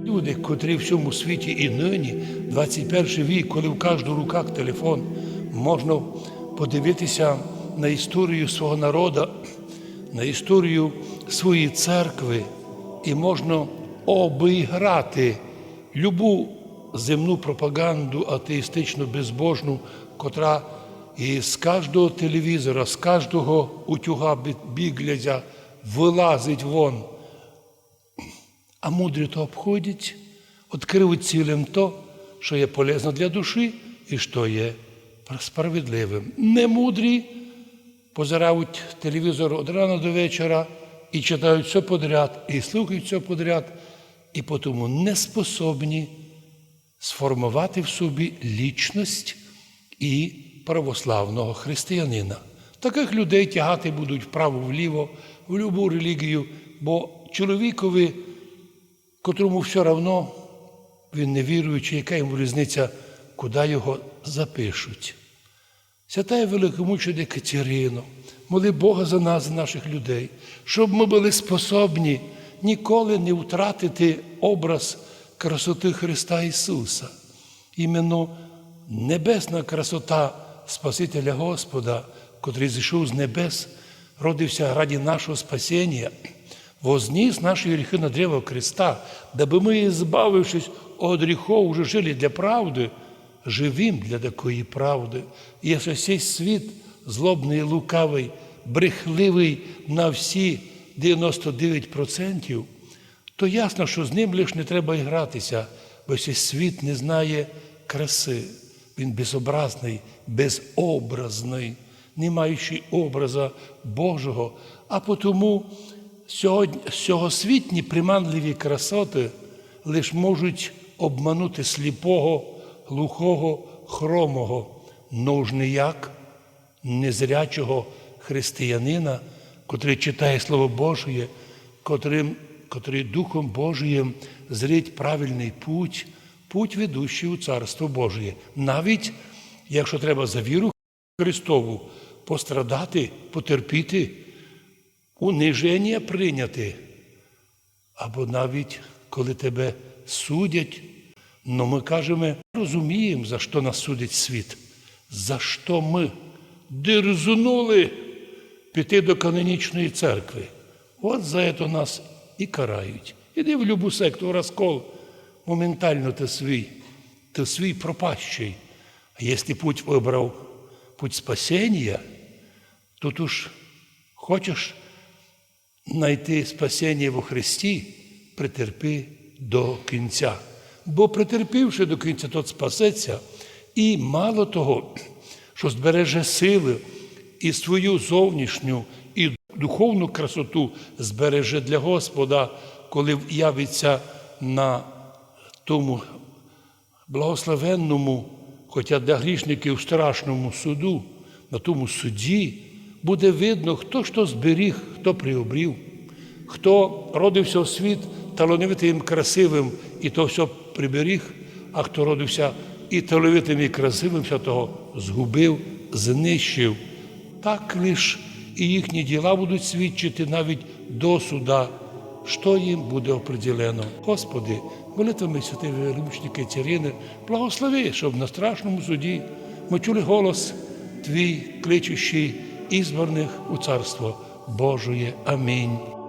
Люди, котрі в цьому світі і нині, 21 вік, коли в кожного руках телефон, можна подивитися на історію свого народу, на історію своєї церкви, і можна обіграти любу земну пропаганду атеїстичну, безбожну, котра із кожного телевізора, з кожного утюга біглязя вилазить вон. А мудрі то обходять, відкривають цілим то, що є полезно для душі і що є справедливим. Немудрі позирають телевізор від рана до вечора і читають все подряд, і слухають все подряд, і тому не способні сформувати в собі лічність і православного християнина. Таких людей тягати будуть вправо-вліво, в любу релігію, бо чоловікові котрому все одно він не віруючий, яка йому різниця, куди його запишуть. Святая великомучене Катерино, моли Бога за нас, за наших людей, щоб ми були способні ніколи не втратити образ красоти Христа Ісуса. Іменно небесна красота Спасителя Господа, котрий зійшов з небес, родився раді нашого спасіння возніс наші гріхи на древо креста, даби ми, збавившись від гріхов, уже жили для правди, живим для такої правди. І якщо цей світ злобний, лукавий, брехливий на всі 99%, то ясно, що з ним лише не треба гратися, бо цей світ не знає краси. Він безобразний, безобразний, не маючи образа Божого, а тому сьогосвітні приманливі красоти лише можуть обманути сліпого, глухого, хромого, но ж ніяк незрячого християнина, котрий читає Слово Божє, котрим, котрий Духом Божиєм зрить правильний путь, путь ведущий у Царство Божє. Навіть якщо треба за віру Христову пострадати, потерпіти униження прийняти, або навіть коли тебе судять, но ми кажемо, розуміємо, за що нас судить світ, за що ми дерзунули піти до канонічної церкви. От за це нас і карають. Іди в любу секту, розкол, моментально ти свій, ти свій пропащий. А якщо путь вибрав путь спасіння, то ти ж хочеш знайти спасіння во Христі, претерпи до кінця. Бо претерпівши до кінця, тот спасеться, і мало того, що збереже сили і свою зовнішню і духовну красоту збереже для Господа, коли явиться на тому благословенному, хоча для грішників страшному суду, на тому суді буде видно, хто що зберіг, хто приобрів, хто родився в світ талановитим, красивим і то все приберіг, а хто родився і талановитим, і красивим, все того згубив, знищив. Так лиш і їхні діла будуть свідчити навіть до суда, що їм буде определено. Господи, молитвами святої величники Царини, благослови, щоб на страшному суді ми чули голос Твій, кличущий ізбраних у Царство Божие. Амінь.